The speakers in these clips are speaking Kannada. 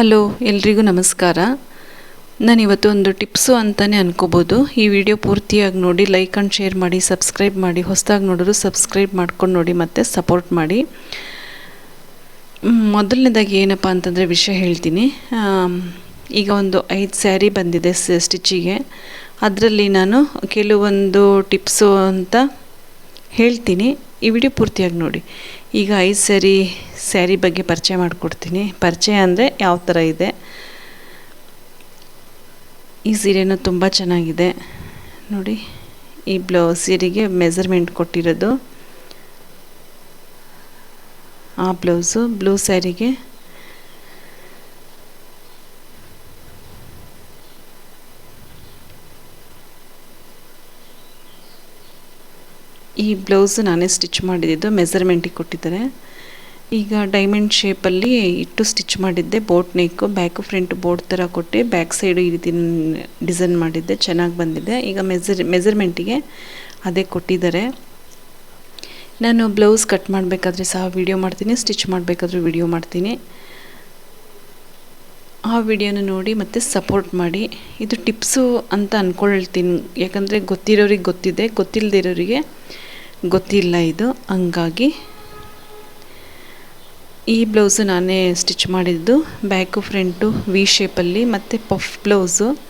ಹಲೋ, ಎಲ್ರಿಗೂ ನಮಸ್ಕಾರ. ನಾನು ಇವತ್ತು ಒಂದು ಟಿಪ್ಸು ಅಂತಲೇ ಅನ್ಕೋಬೋದು. ಈ ವಿಡಿಯೋ ಪೂರ್ತಿಯಾಗಿ ನೋಡಿ, ಲೈಕ್ ಆ್ಯಂಡ್ ಶೇರ್ ಮಾಡಿ, ಸಬ್ಸ್ಕ್ರೈಬ್ ಮಾಡಿ, ಹೊಸದಾಗಿ ನೋಡಿದ್ರು ಸಬ್ಸ್ಕ್ರೈಬ್ ಮಾಡ್ಕೊಂಡು ನೋಡಿ, ಮತ್ತು ಸಪೋರ್ಟ್ ಮಾಡಿ. ಮೊದಲನೇದಾಗಿ ಏನಪ್ಪ ಅಂತಂದರೆ ವಿಷಯ ಹೇಳ್ತೀನಿ. ಈಗ ಒಂದು ಐದು ಸ್ಯಾರಿ ಬಂದಿದೆ ಸ್ಟಿಚ್ಚಿಗೆ ಅದರಲ್ಲಿ ನಾನು ಕೆಲವೊಂದು ಟಿಪ್ಸು ಅಂತ ಹೇಳ್ತೀನಿ. ಈ ವಿಡಿಯೋ ಪೂರ್ತಿಯಾಗಿ ನೋಡಿ. ಈಗ ಐದು ಸ್ಯಾರಿ ಸ್ಯಾರಿ ಬಗ್ಗೆ ಪರಿಚಯ ಮಾಡಿಕೊಡ್ತೀನಿ. ಪರಿಚಯ ಅಂದರೆ ಯಾವ ಥರ ಇದೆ? ಈ ಸೀರೆನೂ ತುಂಬ ಚೆನ್ನಾಗಿದೆ. ನೋಡಿ, ಈ ಬ್ಲೌಸ್ ಸೀರೆಗೆ ಮೆಸರ್ಮೆಂಟ್ ಕೊಟ್ಟಿರೋದು. ಆ ಬ್ಲೌಸು, ಬ್ಲೂ ಸ್ಯಾರಿಗೆ ಈ ಬ್ಲೌಸ್ ನಾನೇ ಸ್ಟಿಚ್ ಮಾಡಿದ್ದು ಮೆಸರ್ಮೆಂಟಿಗೆ ಕೊಟ್ಟಿದ್ದಾರೆ. ಈಗ ಡೈಮಂಡ್ ಶೇಪಲ್ಲಿ ಇಟ್ಟು ಸ್ಟಿಚ್ ಮಾಡಿದ್ದೆ boat neck back front boat ಥರ ಕೊಟ್ಟು ಬ್ಯಾಕ್ ಸೈಡು ಈ ರೀತಿ ಡಿಸೈನ್ ಮಾಡಿದ್ದೆ, ಚೆನ್ನಾಗಿ ಬಂದಿದೆ. ಈಗ ಮೆಸರ್ ಮೆಸರ್ಮೆಂಟಿಗೆ ಅದೇ ಕೊಟ್ಟಿದ್ದಾರೆ. ನಾನು ಬ್ಲೌಸ್ ಕಟ್ ಮಾಡಬೇಕಾದ್ರೆ ಸಹ ವಿಡಿಯೋ ಮಾಡ್ತೀನಿ ಸ್ಟಿಚ್ ಮಾಡಬೇಕಾದ್ರೂ ವಿಡಿಯೋ ಮಾಡ್ತೀನಿ. ಆ ವಿಡಿಯೋನ ನೋಡಿ ಮತ್ತು ಸಪೋರ್ಟ್ ಮಾಡಿ. ಇದು ಟಿಪ್ಸು ಅಂತ ಅಂದ್ಕೊಳ್ತೀನಿ ಯಾಕಂದರೆ ಗೊತ್ತಿರೋರಿಗೆ ಗೊತ್ತಿದೆ ಗೊತ್ತಿಲ್ಲದಿರೋರಿಗೆ ಗೊತ್ತಿಲ್ಲ ಇದು. ಹಂಗಾಗಿ ಈ ಬ್ಲೌಸು ನಾನೇ ಸ್ಟಿಚ್ ಮಾಡಿದ್ದು. ಬ್ಯಾಕು, ಫ್ರಂಟು, ವಿ ಶೇಪಲ್ಲಿ ಮತ್ತು ಪಫ್ ಬ್ಲೌಸು.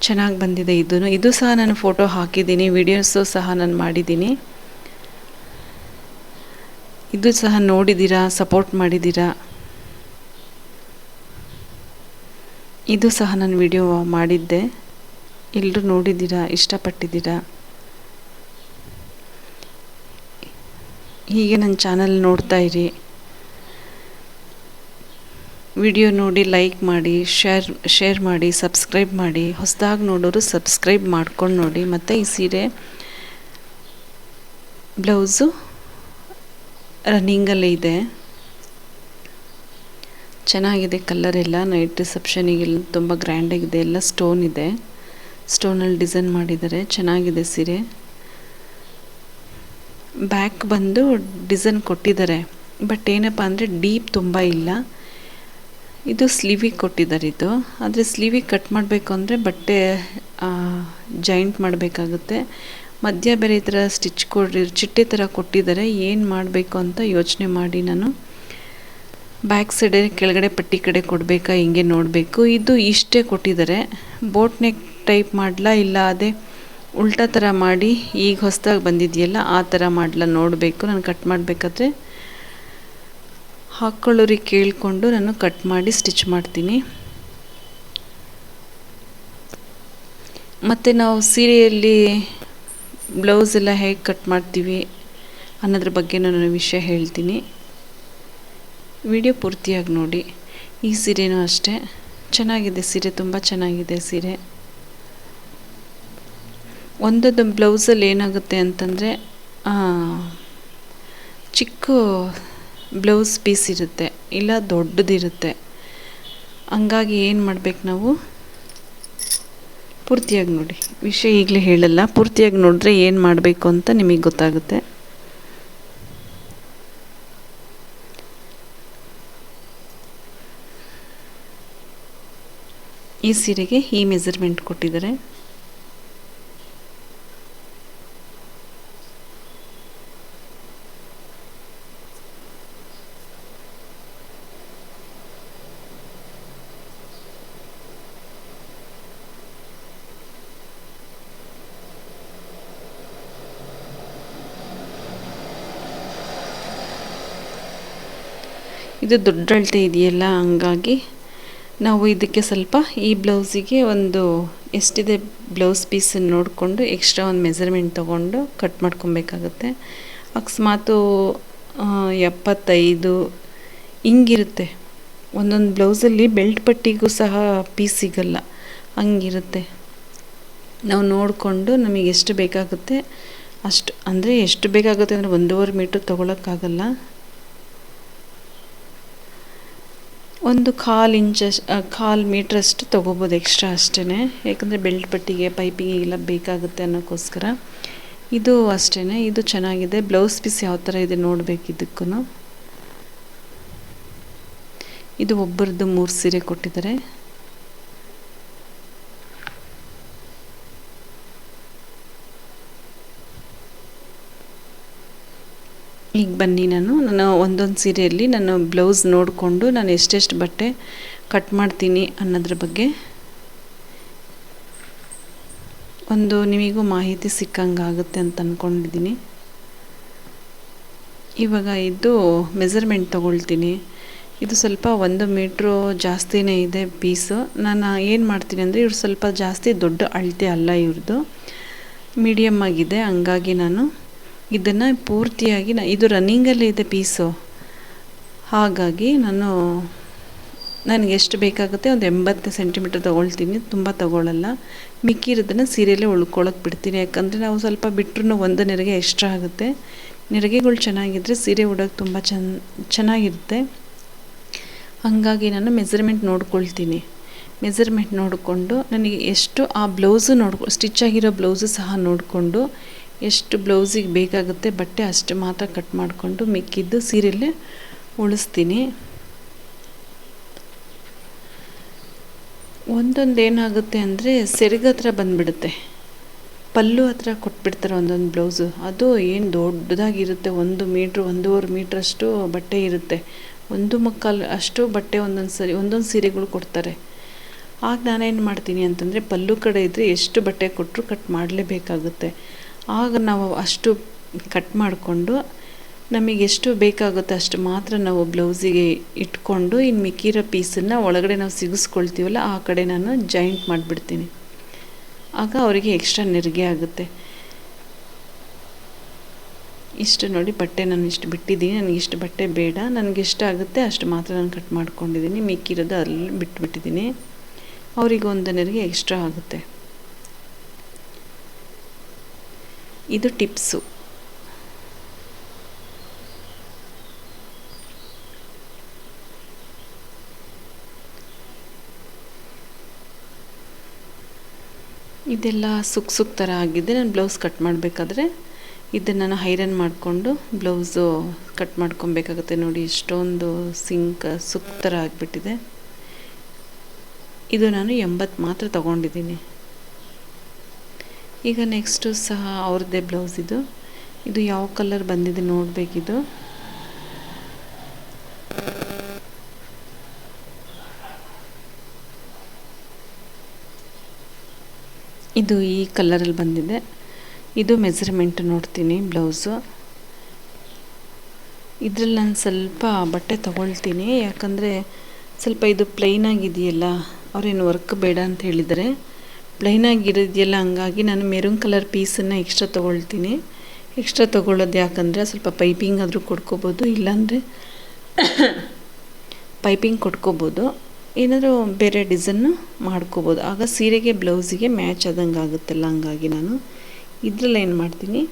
ಚೆನ್ನಾಗಿ ಬಂದಿದೆ ಇದೂ ಇದು ಸಹ ನಾನು ಫೋಟೋ ಹಾಕಿದ್ದೀನಿ. ವಿಡಿಯೋಸು ಸಹ ನಾನು ಮಾಡಿದ್ದೀನಿ. ಇದು ಸಹ ನೋಡಿದ್ದೀರಾ, ಸಪೋರ್ಟ್ ಮಾಡಿದ್ದೀರಾ? ಇದು ಸಹ ನಾನು ವಿಡಿಯೋ ಮಾಡಿದ್ದೆ. ಎಲ್ಲರೂ ನೋಡಿದ್ದೀರಾ, ಇಷ್ಟಪಟ್ಟಿದ್ದೀರಾ? ಹೀಗೆ ನನ್ನ ಚಾನಲ್ ನೋಡ್ತಾ ಇರಿ. ವಿಡಿಯೋ ನೋಡಿ ಲೈಕ್ ಮಾಡಿ, ಶೇರ್ ಶೇರ್ ಮಾಡಿ, ಸಬ್ಸ್ಕ್ರೈಬ್ ಮಾಡಿ. ಹೊಸದಾಗಿ ನೋಡೋರು ಸಬ್ಸ್ಕ್ರೈಬ್ ಮಾಡ್ಕೊಂಡು ನೋಡಿ. ಮತ್ತು ಈ ಸೀರೆ, ಬ್ಲೌಸು ರನ್ನಿಂಗಲ್ಲೇ ಇದೆ. ಚೆನ್ನಾಗಿದೆ ಕಲರ್ ಎಲ್ಲ. ನೈಟ್ ರಿಸೆಪ್ಷನಿಗೆಲ್ಲ ತುಂಬ ಗ್ರ್ಯಾಂಡಾಗಿದೆ ಎಲ್ಲ ಸ್ಟೋನ್ ಇದೆ. ಸ್ಟೋನಲ್ಲಿ ಡಿಸೈನ್ ಮಾಡಿದ್ದಾರೆ. ಚೆನ್ನಾಗಿದೆ ಸೀರೆ. ಬ್ಯಾಕ್ ಬಂದು ಡಿಸೈನ್ ಕೊಟ್ಟಿದ್ದಾರೆ. ಬಟ್ ಏನಪ್ಪ ಅಂದರೆ ಡೀಪ್ ತುಂಬ ಇಲ್ಲ. ಇದು ಸ್ಲೀವಿಗೆ ಕೊಟ್ಟಿದ್ದಾರೆ ಇದು. ಆದರೆ ಸ್ಲೀವಿಗೆ ಕಟ್ ಮಾಡಬೇಕು ಅಂದರೆ ಬಟ್ಟೆ ಜಾಯಿಂಟ್ ಮಾಡಬೇಕಾಗುತ್ತೆ. ಮಧ್ಯ ಬೇರೆ ಈ ಥರ ಸ್ಟಿಚ್ ಕೊಡಿ ಚಿಟ್ಟೆ ಥರ ಕೊಟ್ಟಿದ್ದಾರೆ. ಏನು ಮಾಡಬೇಕು ಅಂತ ಯೋಚನೆ ಮಾಡಿ ನಾನು. ಬ್ಯಾಕ್ ಸೈಡ್ ಕೆಳಗಡೆ ಪಟ್ಟಿ ಕಡೆ ಕೊಡಬೇಕಾ, ಹಿಂಗೆ ನೋಡಬೇಕು. ಇದು ಇಷ್ಟೇ ಕೊಟ್ಟಿದ್ದಾರೆ. ಬೋಟ್ ನೆಕ್ ಟೈಪ್ ಮಾಡಲಾ, ಇಲ್ಲ ಅದೇ ಉಲ್ಟಾ ಥರ ಮಾಡಿ, ಈಗ ಹೊಸದಾಗಿ ಬಂದಿದೆಯಲ್ಲ, ಆ ಥರ ಮಾಡಲ ನೋಡಬೇಕು. ನಾನು ಕಟ್ ಮಾಡಬೇಕಾದ್ರೆ ಹಾಕ್ಕೊಳ್ಳೋರಿಗೆ ಕೇಳಿಕೊಂಡು ನಾನು ಕಟ್ ಮಾಡಿ ಸ್ಟಿಚ್ ಮಾಡ್ತೀನಿ. ಮತ್ತು ನಾವು ಸೀರೆಯಲ್ಲಿ ಬ್ಲೌಸ್ ಎಲ್ಲ ಹೇಗೆ ಕಟ್ ಮಾಡ್ತೀವಿ ಅನ್ನೋದ್ರ ಬಗ್ಗೆ ನಾನು ವಿಷಯ ಹೇಳ್ತೀನಿ. ವಿಡಿಯೋ ಪೂರ್ತಿಯಾಗಿ ನೋಡಿ. ಈ ಸೀರೆನೂ ಅಷ್ಟೇ. ಚೆನ್ನಾಗಿದೆ ಸೀರೆ, ತುಂಬ ಚೆನ್ನಾಗಿದೆ ಸೀರೆ. ಒಂದೊಂದು ಬ್ಲೌಸಲ್ಲಿ ಏನಾಗುತ್ತೆ ಅಂತಂದರೆ ಚಿಕ್ಕ ಬ್ಲೌಸ್ ಪೀಸ್ ಇರುತ್ತೆ, ಇಲ್ಲ ದೊಡ್ಡದಿರುತ್ತೆ. ಹಂಗಾಗಿ ಏನು ಮಾಡ್ಬೇಕು ನಾವು? ಪೂರ್ತಿಯಾಗಿ ನೋಡಿ. ವಿಷಯ ಈಗಲೇ ಹೇಳಲ್ಲ. ಪೂರ್ತಿಯಾಗಿ ನೋಡಿದ್ರೆ ಏನು ಮಾಡಬೇಕು ಅಂತ ನಿಮಗೆ ಗೊತ್ತಾಗುತ್ತೆ. ಈ ಸೀರೆಗೆ ಈ ಮೆಜರ್ಮೆಂಟ್ ಕೊಟ್ಟಿದ್ದಾರೆ. ಇದು ದೊಡ್ಡ ಅಳತೆ ಇದೆಯಲ್ಲ, ಹಂಗಾಗಿ ನಾವು ಇದಕ್ಕೆ ಸ್ವಲ್ಪ ಈ ಬ್ಲೌಸಿಗೆ ಒಂದು ಎಷ್ಟಿದೆ ಬ್ಲೌಸ್ ಪೀಸನ್ನು ನೋಡಿಕೊಂಡು ಎಕ್ಸ್ಟ್ರಾ ಒಂದು ಮೆಜರ್ಮೆಂಟ್ ತೊಗೊಂಡು ಕಟ್ ಮಾಡ್ಕೊಬೇಕಾಗುತ್ತೆ. ಅಕಸ್ಮಾತು ಎಪ್ಪತ್ತೈದು ಹಿಂಗಿರುತ್ತೆ. ಒಂದೊಂದು ಬ್ಲೌಸಲ್ಲಿ ಬೆಲ್ಟ್ ಪಟ್ಟಿಗೂ ಸಹ ಪೀಸ್ ಸಿಗಲ್ಲ, ಹಂಗಿರುತ್ತೆ. ನಾವು ನೋಡಿಕೊಂಡು ನಮಗೆ ಎಷ್ಟು ಬೇಕಾಗುತ್ತೆ, ಅಷ್ಟು, ಅಂದರೆ ಎಷ್ಟು ಬೇಕಾಗುತ್ತೆ ಅಂದರೆ ಒಂದೂವರೆ ಮೀಟ್ರ್ ತೊಗೊಳಕ್ಕಾಗಲ್ಲ. ಒಂದು ಕಾಲು ಇಂಚ್ ಕಾಲು ಮೀಟ್ರಷ್ಟು ತೊಗೋಬೋದು ಎಕ್ಸ್ಟ್ರಾ ಅಷ್ಟೇ ಯಾಕಂದರೆ ಬೆಲ್ಟ್ ಪಟ್ಟಿಗೆ, ಪೈಪಿಗೆ ಎಲ್ಲ ಬೇಕಾಗುತ್ತೆ ಅನ್ನೋಕ್ಕೋಸ್ಕರ. ಇದು ಅಷ್ಟೇ ಇದು ಚೆನ್ನಾಗಿದೆ. ಬ್ಲೌಸ್ ಪೀಸ್ ಯಾವ ಥರ ಇದೆ ನೋಡಬೇಕು ಇದಕ್ಕೂ ಇದು ಒಬ್ಬರದ್ದು ಮೂರು ಸೀರೆ ಕೊಟ್ಟಿದ್ದಾರೆ. ಈಗ ಬನ್ನಿ ನಾನು. ನಾನು ಒಂದೊಂದು ಸೀರೆಯಲ್ಲಿ ನಾನು ಬ್ಲೌಸ್ ನೋಡಿಕೊಂಡು ನಾನು ಎಷ್ಟೆಷ್ಟು ಬಟ್ಟೆ ಕಟ್ ಮಾಡ್ತೀನಿ ಅನ್ನೋದ್ರ ಬಗ್ಗೆ ಒಂದು ನಿಮಗೂ ಮಾಹಿತಿ ಸಿಕ್ಕಂಗಾಗುತ್ತೆ ಅಂತ ಅಂದ್ಕೊಂಡಿದ್ದೀನಿ ಇವಾಗ ಇದು ಮೆಸರ್ಮೆಂಟ್ ತೊಗೊಳ್ತೀನಿ. ಇದು ಸ್ವಲ್ಪ ಒಂದು ಮೀಟ್ರು ಜಾಸ್ತಿನೇ ಇದೆ ಪೀಸು ನಾನು ಏನು ಮಾಡ್ತೀನಿ ಅಂದರೆ ಇವ್ರು ಸ್ವಲ್ಪ ಜಾಸ್ತಿ ದೊಡ್ಡ ಅಳತೆ ಅಲ್ಲ ಇವ್ರದ್ದು ಮೀಡಿಯಮ್ ಆಗಿದೆ, ಹಂಗಾಗಿ ನಾನು ಇದನ್ನು ಪೂರ್ತಿಯಾಗಿ ನ, ಇದು ರನ್ನಿಂಗಲ್ಲೇ ಇದೆ ಪೀಸು ಹಾಗಾಗಿ ನಾನು ನನಗೆ ಎಷ್ಟು ಬೇಕಾಗುತ್ತೆ ಒಂದು ಎಂಬತ್ತು ಸೆಂಟಿಮೀಟರ್ ತೊಗೊಳ್ತೀನಿ. ತುಂಬ ತೊಗೊಳ್ಳಲ್ಲ ಮಿಕ್ಕಿರೋದನ್ನು ಸೀರೆಯಲ್ಲೇ ಉಳ್ಕೊಳ್ಳೋಕೆ ಬಿಡ್ತೀನಿ. ಯಾಕಂದರೆ ನಾವು ಸ್ವಲ್ಪ ಬಿಟ್ಟರು ಒಂದು ನೆರಿಗೆ ಎಕ್ಸ್ಟ್ರಾ ಆಗುತ್ತೆ. ನೆರಿಗೆಗಳು ಚೆನ್ನಾಗಿದ್ದರೆ ಸೀರೆ ಉಡೋಕೆ ತುಂಬ ಚೆನ್ನ ಚೆನ್ನಾಗಿರುತ್ತೆ. ಹಾಗಾಗಿ ನಾನು ಮೆಸರ್ಮೆಂಟ್ ನೋಡ್ಕೊಳ್ತೀನಿ. ಮೆಸರ್ಮೆಂಟ್ ನೋಡಿಕೊಂಡು ನನಗೆ ಎಷ್ಟು ಆ ಬ್ಲೌಸು ನೋಡ್ಕೊ ಸ್ಟಿಚ್ ಆಗಿರೋ ಬ್ಲೌಸು ಸಹ ನೋಡಿಕೊಂಡು ಎಷ್ಟು ಬ್ಲೌಸಿಗೆ ಬೇಕಾಗುತ್ತೆ ಬಟ್ಟೆ ಅಷ್ಟು ಮಾತ್ರ ಕಟ್ ಮಾಡಿಕೊಂಡು ಮಿಕ್ಕಿದ್ದು ಸೀರೆಯಲ್ಲೇ ಉಳಿಸ್ತೀನಿ. ಒಂದೊಂದು ಏನಾಗುತ್ತೆ ಅಂದರೆ ಸೆರಗ ಹತ್ರ ಬಂದುಬಿಡುತ್ತೆ. ಪಲ್ಲು ಹತ್ರ ಕೊಟ್ಬಿಡ್ತಾರೆ ಒಂದೊಂದು ಬ್ಲೌಸು. ಅದು ಏನು ದೊಡ್ಡದಾಗಿರುತ್ತೆ, ಒಂದು ಮೀಟ್ರ್, ಒಂದೂವರೆ ಮೀಟ್ರಷ್ಟು ಬಟ್ಟೆ ಇರುತ್ತೆ. ಒಂದು ಮುಕ್ಕಾಲು ಅಷ್ಟು ಬಟ್ಟೆ ಒಂದೊಂದು ಸರಿ, ಒಂದೊಂದು ಸೀರೆಗಳು ಕೊಡ್ತಾರೆ. ಆಗ ನಾನೇನು ಮಾಡ್ತೀನಿ ಅಂತಂದರೆ ಪಲ್ಲು ಕಡೆ ಇದ್ದರೆ ಎಷ್ಟು ಬಟ್ಟೆ ಕೊಟ್ಟರು ಕಟ್ ಮಾಡಲೇಬೇಕಾಗುತ್ತೆ. ಆಗ ನಾವು ಅಷ್ಟು ಕಟ್ ಮಾಡಿಕೊಂಡು ನಮಗೆ ಎಷ್ಟು ಬೇಕಾಗುತ್ತೆ ಅಷ್ಟು ಮಾತ್ರ ನಾವು ಬ್ಲೌಸಿಗೆ ಇಟ್ಕೊಂಡು ಇನ್ನು ಮಿಕ್ಕಿರೋ ಪೀಸನ್ನು ಒಳಗಡೆ ನಾವು ಸಿಗಿಸ್ಕೊಳ್ತೀವಲ್ಲ, ಆ ಕಡೆ ನಾನು ಜಾಯಿಂಟ್ ಮಾಡಿಬಿಡ್ತೀನಿ. ಆಗ ಅವರಿಗೆ ಎಕ್ಸ್ಟ್ರಾ ನೆರಿಗೆ ಆಗುತ್ತೆ. ಇಷ್ಟು ನೋಡಿ ಬಟ್ಟೆ ನಾನು ಇಷ್ಟು ಬಿಟ್ಟಿದ್ದೀನಿ, ನನಗೆ ಇಷ್ಟು ಬಟ್ಟೆ ಬೇಡ, ನನಗೆ ಇಷ್ಟ ಆಗುತ್ತೆ, ಅಷ್ಟು ಮಾತ್ರ ನಾನು ಕಟ್ ಮಾಡ್ಕೊಂಡಿದ್ದೀನಿ, ಮಿಕ್ಕಿರೋದು ಅಲ್ಲಿ ಬಿಟ್ಬಿಟ್ಟಿದ್ದೀನಿ. ಅವರಿಗೆ ಒಂದು ನೆರಿಗೆ ಎಕ್ಸ್ಟ್ರಾ ಆಗುತ್ತೆ. ಇದು ಟಿಪ್ಸು. ಇದೆಲ್ಲ ಸುಕ್ ಸುಕ್ ಥರ ಆಗಿದೆ. ನಾನು ಬ್ಲೌಸ್ ಕಟ್ ಮಾಡಬೇಕಾದ್ರೆ ಇದನ್ನು ನಾನು ಹೈರನ್ ಮಾಡಿಕೊಂಡು ಬ್ಲೌಸು ಕಟ್ ಮಾಡ್ಕೊಬೇಕಾಗುತ್ತೆ ನೋಡಿ. ಇಷ್ಟೊಂದು ಸಿಂಕ್ ಸುಕ್ ಥರ ಆಗಿಬಿಟ್ಟಿದೆ. ಇದು ನಾನು ಎಂಬತ್ತು ಮಾತ್ರ ತಗೊಂಡಿದ್ದೀನಿ. ಈಗ ನೆಕ್ಸ್ಟು ಸಹ ಅವ್ರದ್ದೇ ಬ್ಲೌಸ್ ಇದು. ಇದು ಯಾವ ಕಲರ್ ಬಂದಿದೆ ನೋಡಬೇಕಿದು. ಇದು ಈ ಕಲರಲ್ಲಿ ಬಂದಿದೆ. ಇದು ಮೆಜರ್ಮೆಂಟ್ ನೋಡ್ತೀನಿ ಬ್ಲೌಸು ಇದರಲ್ಲಿ ನಾನು ಸ್ವಲ್ಪ ಬಟ್ಟೆ ತಗೊಳ್ತೀನಿ. ಯಾಕಂದರೆ ಸ್ವಲ್ಪ ಇದು ಪ್ಲೈನಾಗಿದೆಯಲ್ಲ ಅವ್ರೇನು ವರ್ಕ್ ಬೇಡ ಅಂತ ಹೇಳಿದ್ದಾರೆ ಪ್ಲೈನಾಗಿರೋದೆಯಲ್ಲ ಹಂಗಾಗಿ ನಾನು ಮೆರೂನ್ ಕಲರ್ ಪೀಸನ್ನು ಎಕ್ಸ್ಟ್ರಾ ತೊಗೊಳ್ತೀನಿ. ಎಕ್ಸ್ಟ್ರಾ ತೊಗೊಳ್ಳೋದು ಯಾಕಂದರೆ ಸ್ವಲ್ಪ ಪೈಪಿಂಗ್ ಆದರೂ ಕೊಡ್ಕೋಬೋದು, ಇಲ್ಲಾಂದರೆ ಪೈಪಿಂಗ್ ಕೊಟ್ಕೋಬೋದು ಏನಾದರೂ ಬೇರೆ ಡಿಸೈನ್ನು ಮಾಡ್ಕೋಬೋದು. ಆಗ ಸೀರೆಗೆ, ಬ್ಲೌಸಿಗೆ ಮ್ಯಾಚ್ ಆದಂಗೆ ಆಗುತ್ತಲ್ಲ ಹಂಗಾಗಿ ನಾನು ಇದರಲ್ಲಿ ಏನು ಮಾಡ್ತೀನಿ?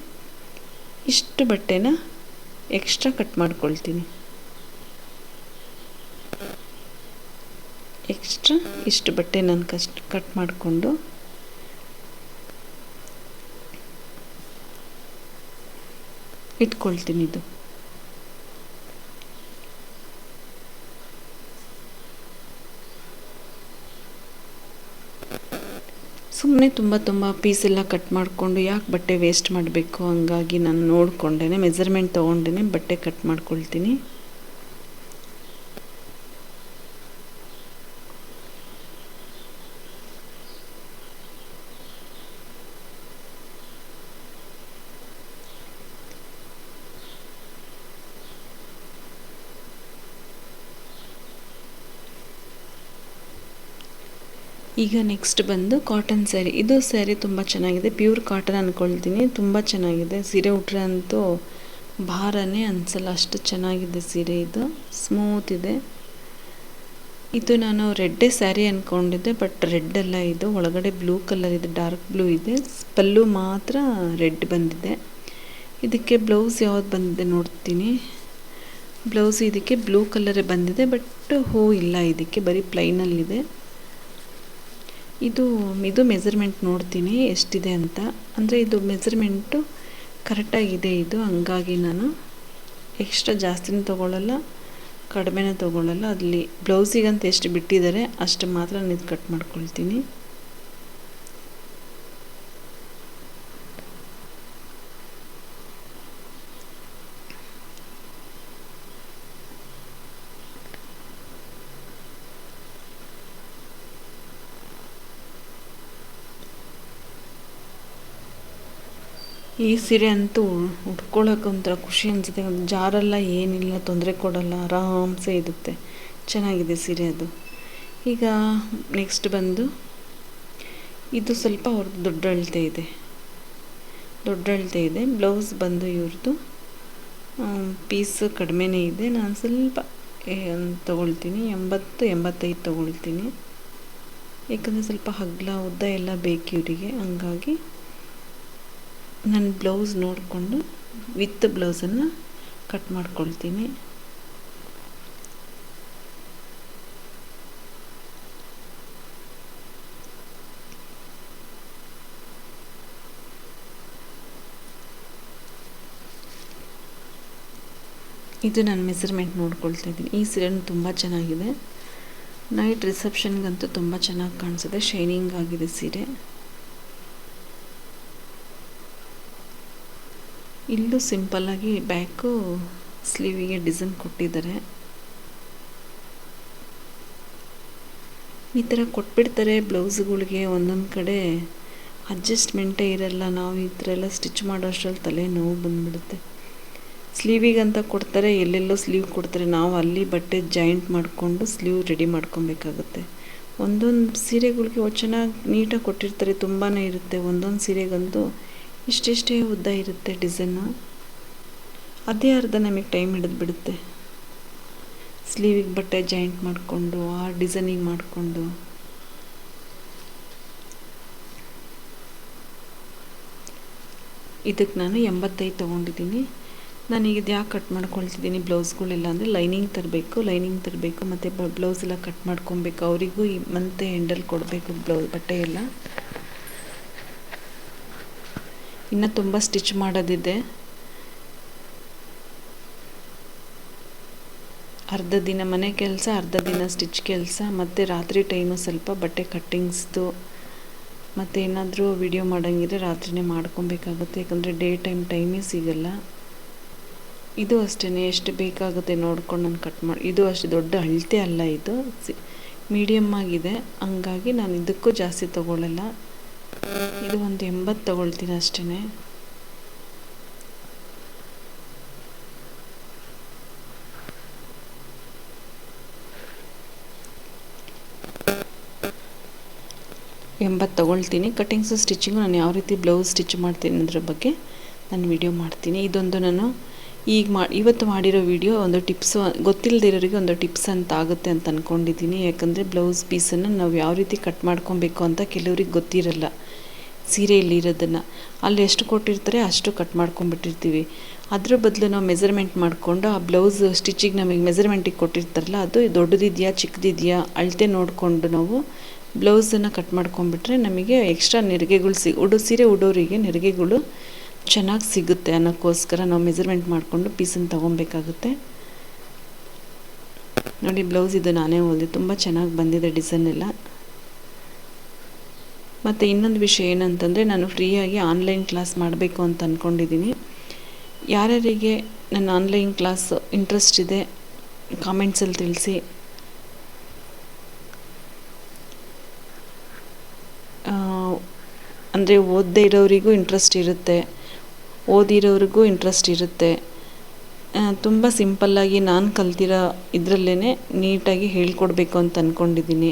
ಇಷ್ಟು ಬಟ್ಟೆನ ಎಕ್ಸ್ಟ್ರಾ ಕಟ್ ಮಾಡ್ಕೊಳ್ತೀನಿ. ಎಕ್ಸ್ಟ್ರಾ ಇಷ್ಟು ಬಟ್ಟೆ ನಾನು ಕಷ್ಟ ಕಟ್ ಮಾಡಿಕೊಂಡು ಇಟ್ಕೊಳ್ತೀನಿ ಇದು. ಸುಮ್ಮನೆ ತುಂಬ ತುಂಬ ಪೀಸೆಲ್ಲ ಕಟ್ ಮಾಡಿಕೊಂಡು ಯಾಕೆ ಬಟ್ಟೆ ವೇಸ್ಟ್ ಮಾಡಬೇಕು ಹಂಗಾಗಿ ನಾನು ನೋಡಿಕೊಂಡೇ ಮೆಸರ್ಮೆಂಟ್ ತೊಗೊಂಡೇ ಬಟ್ಟೆ ಕಟ್ ಮಾಡ್ಕೊಳ್ತೀನಿ. ಈಗ ನೆಕ್ಸ್ಟ್ ಬಂದು ಕಾಟನ್ ಸ್ಯಾರಿ ಇದು ಸ್ಯಾರಿ ತುಂಬ ಚೆನ್ನಾಗಿದೆ. ಪ್ಯೂರ್ ಕಾಟನ್ ಅಂದ್ಕೊಳ್ತೀನಿ ತುಂಬ ಚೆನ್ನಾಗಿದೆ. ಸೀರೆ ಉಟ್ರೆ ಅಂತೂ ಭಾರನೇ ಅನಿಸಲ್ಲ. ಅಷ್ಟು ಚೆನ್ನಾಗಿದೆ ಸೀರೆ ಇದು. ಸ್ಮೂತ್ ಇದೆ. ಇದು ನಾನು ರೆಡ್ಡೇ ಸ್ಯಾರಿ ಅಂದ್ಕೊಂಡಿದ್ದೆ ಬಟ್ ರೆಡ್ ಅಲ್ಲ ಇದು. ಒಳಗಡೆ ಬ್ಲೂ ಕಲರ್ ಇದೆ ಡಾರ್ಕ್ ಬ್ಲೂ ಇದೆ. ಪಲ್ಲು ಮಾತ್ರ ರೆಡ್ ಬಂದಿದೆ. ಇದಕ್ಕೆ ಬ್ಲೌಸ್ ಯಾವ್ದು ಬಂದಿದೆ ನೋಡ್ತೀನಿ. ಬ್ಲೌಸ್ ಇದಕ್ಕೆ ಬ್ಲೂ ಕಲರೇ ಬಂದಿದೆ ಬಟ್ ಹೂ ಇಲ್ಲ. ಇದಕ್ಕೆ ಬರೀ ಪ್ಲೈನಲ್ಲಿದೆ ಇದು ಇದು ಮೆಸರ್ಮೆಂಟ್ ನೋಡ್ತೀನಿ, ಎಷ್ಟಿದೆ ಅಂತ. ಅಂದರೆ ಇದು ಮೆಸರ್ಮೆಂಟು ಕರೆಕ್ಟಾಗಿದೆ ಇದು. ಹಂಗಾಗಿ ನಾನು ಎಕ್ಸ್ಟ್ರಾ ಜಾಸ್ತಿನೂ ತೊಗೊಳ್ಳಲ್ಲ ಕಡಿಮೆನೂ ತೊಗೊಳ್ಳಲ್ಲ ಅಲ್ಲಿ ಬ್ಲೌಸಿಗಂತ ಎಷ್ಟು ಬಿಟ್ಟಿದ್ದಾರೆ ಅಷ್ಟು ಮಾತ್ರ ನಾನು ಇದು ಕಟ್ ಮಾಡ್ಕೊಳ್ತೀನಿ. ಈ ಸೀರೆ ಅಂತೂ ಉಟ್ಕೊಳ್ಳೋಕೆ ಒಂಥರ ಖುಷಿ ಅನಿಸುತ್ತೆ. ಜಾರಲ್ಲ ಏನಿಲ್ಲ, ತೊಂದರೆ ಕೊಡಲ್ಲ, ಆರಾಮ್ಸೆ ಇರುತ್ತೆ. ಚೆನ್ನಾಗಿದೆ ಸೀರೆ ಅದು. ಈಗ ನೆಕ್ಸ್ಟ್ ಬಂದು, ಇದು ಸ್ವಲ್ಪ ಅವ್ರದ್ದು ದೊಡ್ಡ ಅಳತೆ ಇದೆ. ದೊಡ್ಡ ಅಳತೆ ಇದೆ. ಬ್ಲೌಸ್ ಬಂದು ಇವ್ರದ್ದು ಪೀಸ್ ಕಡಿಮೆನೇ ಇದೆ. ನಾನು ಸ್ವಲ್ಪ ತೊಗೊಳ್ತೀನಿ. ಎಂಬತ್ತು, ಎಂಬತ್ತೈದು ತೊಗೊಳ್ತೀನಿ. ಯಾಕಂದರೆ ಸ್ವಲ್ಪ ಹಗ್ಲ, ಉದ್ದ ಎಲ್ಲ ಬೇಕು ಇವರಿಗೆ. ಹಂಗಾಗಿ ನಾನು ಬ್ಲೌಸ್ ನೋಡಿಕೊಂಡು ವಿತ್ ಬ್ಲೌಸನ್ನು ಕಟ್ ಮಾಡ್ಕೊಳ್ತೀನಿ. ಇದು ನಾನು ಮೆಸರ್ಮೆಂಟ್ ನೋಡ್ಕೊಳ್ತಾ ಇದ್ದೀನಿ. ಈ ಸೀರೆನೂ ತುಂಬ ಚೆನ್ನಾಗಿದೆ. ನೈಟ್ ರಿಸೆಪ್ಷನ್ಗಂತೂ ತುಂಬ ಚೆನ್ನಾಗಿ ಕಾಣಿಸುತ್ತೆ. ಶೈನಿಂಗ್ ಆಗಿದೆ ಸೀರೆ. ಇಲ್ಲೂ ಸಿಂಪಲ್ಲಾಗಿ ಬ್ಯಾಕು ಸ್ಲೀವಿಗೆ ಡಿಸೈನ್ ಕೊಟ್ಟಿದ್ದಾರೆ. ಈ ಥರ ಕೊಟ್ಬಿಡ್ತಾರೆ ಬ್ಲೌಸ್ಗಳಿಗೆ, ಒಂದೊಂದು ಕಡೆ ಅಡ್ಜಸ್ಟ್ಮೆಂಟೇ ಇರಲ್ಲ, ನಾವು ಈ ಥರ ಎಲ್ಲ ಸ್ಟಿಚ್ ಮಾಡೋ ಅಷ್ಟರಲ್ಲಿ ತಲೆ ನೋವು ಬಂದುಬಿಡುತ್ತೆ. ಸ್ಲೀವಿಗಂತ ಕೊಡ್ತಾರೆ, ಎಲ್ಲೆಲ್ಲೋ ಸ್ಲೀವ್ ಕೊಡ್ತಾರೆ, ನಾವು ಅಲ್ಲಿ ಬಟ್ಟೆ ಜಾಯಿಂಟ್ ಮಾಡಿಕೊಂಡು ಸ್ಲೀವ್ ರೆಡಿ ಮಾಡ್ಕೊಬೇಕಾಗುತ್ತೆ. ಒಂದೊಂದು ಸೀರೆಗಳಿಗೆ ಚೆನ್ನಾಗಿ ನೀಟಾಗಿ ಕೊಟ್ಟಿರ್ತಾರೆ ತುಂಬಾ ಇರುತ್ತೆ. ಒಂದೊಂದು ಸೀರೆಗಂತೂ ಇಷ್ಟಿಷ್ಟೇ ಉದ್ದ ಇರುತ್ತೆ ಡಿಸೈನು ಅದೇ ಅರ್ಧ ನಮಗೆ ಟೈಮ್ ಹಿಡಿದು ಬಿಡುತ್ತೆ. ಸ್ಲೀವಿಗೆ ಬಟ್ಟೆ ಜಾಯಿಂಟ್ ಮಾಡಿಕೊಂಡು, ಆ ಡಿಸೈನಿಂಗ್ ಮಾಡಿಕೊಂಡು. ಇದಕ್ಕೆ ನಾನು ಎಂಬತ್ತೈದು ತೊಗೊಂಡಿದ್ದೀನಿ ನಾನೀಗ ಇದು ಯಾಕೆ ಕಟ್ ಮಾಡ್ಕೊಳ್ತಿದ್ದೀನಿ ಬ್ಲೌಸ್ಗಳೆಲ್ಲ ಅಂದರೆ ಲೈನಿಂಗ್ ತರಬೇಕು ಲೈನಿಂಗ್ ತರಬೇಕು, ಮತ್ತು ಬ್ಲೌಸ್ ಎಲ್ಲ ಕಟ್ ಮಾಡ್ಕೊಬೇಕು ಅವರಿಗೂ ಈ ಮಂತ್ ಎಂಡಲ್ಲಿ ಕೊಡಬೇಕು ಬ್ಲೌಸ್ ಬಟ್ಟೆ ಎಲ್ಲ ಇನ್ನು ತುಂಬ ಸ್ಟಿಚ್ ಮಾಡೋದಿದೆ. ಅರ್ಧ ದಿನ ಮನೆ ಕೆಲಸ, ಅರ್ಧ ದಿನ ಸ್ಟಿಚ್ ಕೆಲಸ, ಮತ್ತು ರಾತ್ರಿ ಟೈಮು ಸ್ವಲ್ಪ ಬಟ್ಟೆ ಕಟ್ಟಿಂಗ್ಸ್ದು ಮತ್ತು ಏನಾದರೂ ವಿಡಿಯೋ ಮಾಡೋಂಗಿದ್ರೆ ರಾತ್ರಿನೇ ಮಾಡ್ಕೊಬೇಕಾಗುತ್ತೆ. ಯಾಕಂದರೆ ಡೇ ಟೈಮ್ ಟೈಮೇ ಸಿಗಲ್ಲ. ಇದು ಅಷ್ಟೇ ಎಷ್ಟು ಬೇಕಾಗುತ್ತೆ ನೋಡ್ಕೊಂಡು ನಾನು ಕಟ್ ಮಾಡಿ, ಇದು ಅಷ್ಟು ದೊಡ್ಡ ಅಳತೆ ಅಲ್ಲ ಇದು. ಸಿ ಮೀಡಿಯಮ್ ಆಗಿದೆ. ಹಂಗಾಗಿ ನಾನು ಇದಕ್ಕೂ ಜಾಸ್ತಿ ತೊಗೊಳ್ಳಲ್ಲ ಇದು ಒಂದು ಎಂಬತ್ತು ತಗೊಳ್ತೀನಿ ಅಷ್ಟೇ ಎಂಬತ್ತು ತೊಗೊಳ್ತೀನಿ. ಕಟಿಂಗ್ಸು ಸ್ಟಿಚಿಂಗು ನಾನು ಯಾವ ರೀತಿ ಬ್ಲೌಸ್ ಸ್ಟಿಚ್ ಮಾಡ್ತೀನಿ ಅನ್ನೋದ್ರ ಬಗ್ಗೆ ನಾನು ವಿಡಿಯೋ ಮಾಡ್ತೀನಿ. ಇದೊಂದು ನಾನು ಈಗ ಮಾ, ಇವತ್ತು ಮಾಡಿರೋ ವಿಡಿಯೋ ಒಂದು ಟಿಪ್ಸು ಗೊತ್ತಿಲ್ಲದಿರೋರಿಗೆ ಒಂದು ಟಿಪ್ಸ್ ಅಂತ ಆಗುತ್ತೆ ಅಂತ ಅಂದ್ಕೊಂಡಿದ್ದೀನಿ ಯಾಕಂದರೆ ಬ್ಲೌಸ್ ಪೀಸನ್ನು ನಾವು ಯಾವ ರೀತಿ ಕಟ್ ಮಾಡ್ಕೊಬೇಕು ಅಂತ ಕೆಲವ್ರಿಗೆ ಗೊತ್ತಿರಲ್ಲ. ಸೀರೆಯಲ್ಲಿ ಇರೋದನ್ನು ಅಲ್ಲಿ ಎಷ್ಟು ಕೊಟ್ಟಿರ್ತಾರೆ ಅಷ್ಟು ಕಟ್ ಮಾಡ್ಕೊಂಡ್ಬಿಟ್ಟಿರ್ತೀವಿ. ಅದ್ರ ಬದಲು ನಾವು ಮೆಸರ್ಮೆಂಟ್ ಮಾಡಿಕೊಂಡು ಆ ಬ್ಲೌಸ್ ಸ್ಟಿಚಿಗೆ ನಮಗೆ ಮೆಸರ್ಮೆಂಟಿಗೆ ಕೊಟ್ಟಿರ್ತಾರಲ್ಲ, ಅದು ದೊಡ್ಡದಿದೆಯಾ, ಚಿಕ್ಕದಿದೆಯಾ ಅಳತೆ ನೋಡಿಕೊಂಡು ನಾವು ಬ್ಲೌಸನ್ನು ಕಟ್ ಮಾಡ್ಕೊಂಡ್ಬಿಟ್ರೆ ನಮಗೆ ಎಕ್ಸ್ಟ್ರಾ ನೆರಿಗೆಗಳು ಸಿ ಉಡು ಸೀರೆ ಉಡೋರಿಗೆ ನೆರಿಗೆಗಳು ಚೆನ್ನಾಗಿ ಸಿಗುತ್ತೆ ಅನ್ನೋಕ್ಕೋಸ್ಕರ ನಾವು ಮೆಸರ್ಮೆಂಟ್ ಮಾಡಿಕೊಂಡು ಪೀಸನ್ನು ತೊಗೊಬೇಕಾಗುತ್ತೆ. ನೋಡಿ ಬ್ಲೌಸ್ ಇದು ನಾನೇ ಹೊಲಿದೆ ತುಂಬ ಚೆನ್ನಾಗಿ ಬಂದಿದೆ ಡಿಸೈನ್ ಎಲ್ಲ. ಮತ್ತು ಇನ್ನೊಂದು ವಿಷಯ ಏನಂತಂದರೆ ನಾನು ಫ್ರೀಯಾಗಿ ಆನ್ಲೈನ್ ಕ್ಲಾಸ್ ಮಾಡಬೇಕು ಅಂತ ಅಂದ್ಕೊಂಡಿದ್ದೀನಿ ಯಾರ್ಯಾರಿಗೆ ನನ್ನ ಆನ್ಲೈನ್ ಕ್ಲಾಸ್ ಇಂಟ್ರೆಸ್ಟ್ ಇದೆ ಕಾಮೆಂಟ್ಸಲ್ಲಿ ತಿಳಿಸಿ. ಅಂದರೆ ಓದದೇ ಇರೋರಿಗೂ ಇಂಟ್ರೆಸ್ಟ್ ಇರುತ್ತೆ, ಓದಿರೋರಿಗೂ ಇಂಟ್ರೆಸ್ಟ್ ಇರುತ್ತೆ. ತುಂಬ ಸಿಂಪಲ್ಲಾಗಿ ನಾನು ಕಲ್ತಿರೋ ಇದರಲ್ಲೇ ನೀಟಾಗಿ ಹೇಳ್ಕೊಡ್ಬೇಕು ಅಂತ ಅಂದ್ಕೊಂಡಿದ್ದೀನಿ